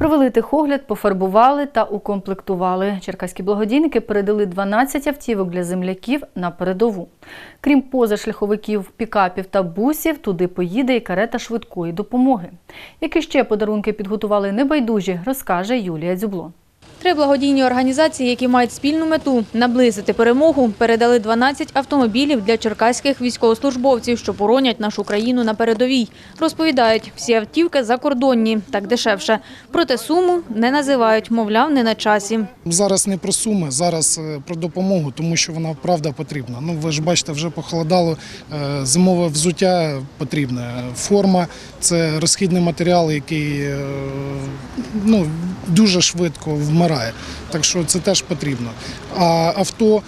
Провели тихогляд, пофарбували та укомплектували. Черкаські благодійники передали 12 автівок для земляків на передову. Крім позашляховиків, пікапів та бусів, туди поїде і карета швидкої допомоги. Які ще подарунки підготували небайдужі, розкаже Юлія Дзюбло. Три благодійні організації, які мають спільну мету наблизити перемогу, передали 12 автомобілів для черкаських військовослужбовців, що боронять нашу країну на передовій. Розповідають, всі автівки закордонні, так дешевше. Проте суму не називають, мовляв, не на часі. Зараз не про суми, зараз е, про допомогу, тому що вона правда потрібна. Ну ви ж бачите, вже похолодало. е, Зимове взуття потрібне. Форма це розхідний матеріал, який е, ну, дуже швидко вмирає. Так що це теж потрібно. А авто.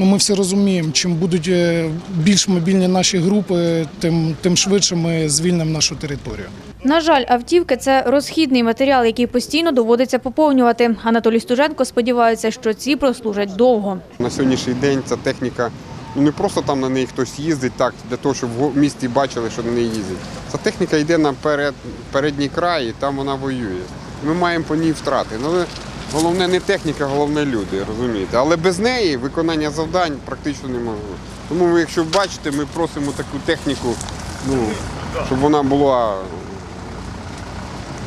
Ну, ми всі розуміємо, чим будуть е, більш мобільні наші групи, тим, тим швидше ми звільнимо нашу територію. На жаль, автівки – це розхідний матеріал, який постійно доводиться поповнювати. Анатолій Стуженко сподівається, що ці прослужать довго. На сьогоднішній день ця техніка ну не просто там на неї хтось їздить так, для того, щоб в місті бачили, що на неї їздять. Ця техніка йде на перед, передній край і там вона воює. Ми маємо по ній втрати. Ну, Але головне не техніка, головне люди, розумієте. Але без неї виконання завдань практично неможливо. Тому, ви, якщо бачите, ми просимо таку техніку, ну, щоб вона була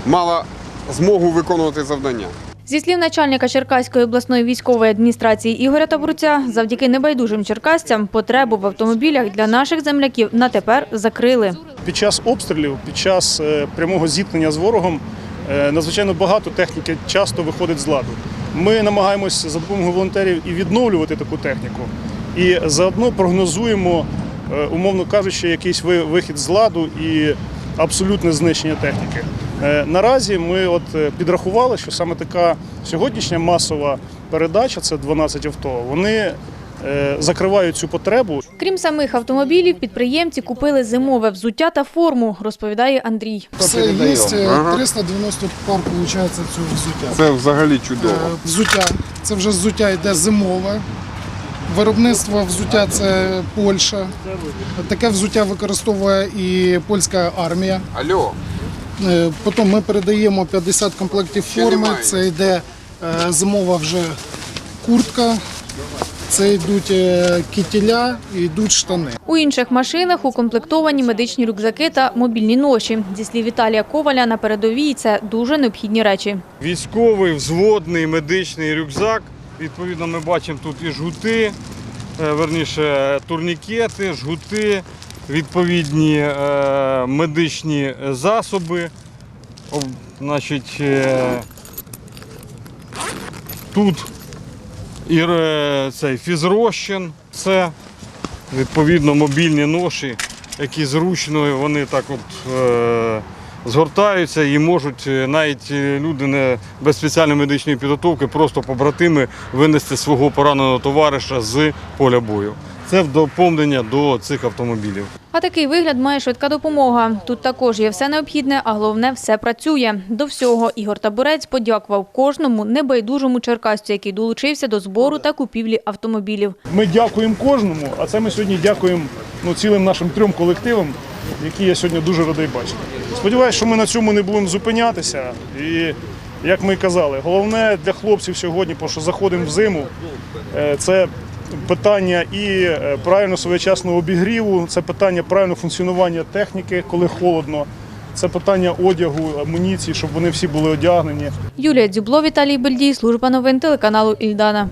мала змогу виконувати завдання. Зі слів начальника Черкаської обласної військової адміністрації Ігоря Табурця, завдяки небайдужим черкасцям потребу в автомобілях для наших земляків на тепер закрили. Під час обстрілів, під час е, прямого зіткнення з ворогом е, надзвичайно багато техніки часто виходить з ладу. Ми намагаємось за допомогою волонтерів і відновлювати таку техніку, і заодно прогнозуємо, е, умовно кажучи, якийсь ви- вихід з ладу і абсолютне знищення техніки. Е, Наразі ми от е, підрахували, що саме така сьогоднішня масова передача це 12 авто. Вони е, закривають цю потребу Крім самих автомобілів, підприємці купили зимове взуття та форму, розповідає Андрій. Все є, е, 390 пар виходить цього взуття. Це взагалі чудово. Взуття. Це вже взуття йде зимове. Виробництво взуття це Польща. Таке взуття використовує і польська армія. Алло. Е, Потім ми передаємо 50 комплектів форми. Це йде е, зимова вже куртка, це йдуть е, кітіля і йдуть штани. У інших машинах укомплектовані медичні рюкзаки та мобільні ноші. Зі слів Віталія Коваля, на передовій це дуже необхідні речі. військовий взводний медичний рюкзак. Відповідно, ми бачимо тут і жгути, верніше турнікети, жгути, відповідні е, медичні засоби. Значить, е, тут і е, цей фізрозчин, це відповідно мобільні ноші, які зручно вони так от. Е, згортаються і можуть навіть люди не без спеціальної медичної підготовки, просто побратими винести свого пораненого товариша з поля бою. Це в доповнення до цих автомобілів. А такий вигляд має швидка допомога. Тут також є все необхідне, а головне все працює. До всього Ігор Табурець подякував кожному небайдужому черкасцю, який долучився до збору та купівлі автомобілів. Ми дякуємо кожному, а це ми сьогодні дякуємо ну, цілим нашим трьом колективам, які я сьогодні дуже радий бачити. Сподіваюся, що ми на цьому не будемо зупинятися. І як ми і казали, головне для хлопців сьогодні, бо що заходимо в зиму, е, це питання і е, правильно своєчасного обігріву, це питання правильного функціонування техніки, коли холодно. Це питання одягу, амуніції, щоб вони всі були одягнені. Юлія Дзюбло, Віталій Бельдій, служба новин телеканалу Ільдана.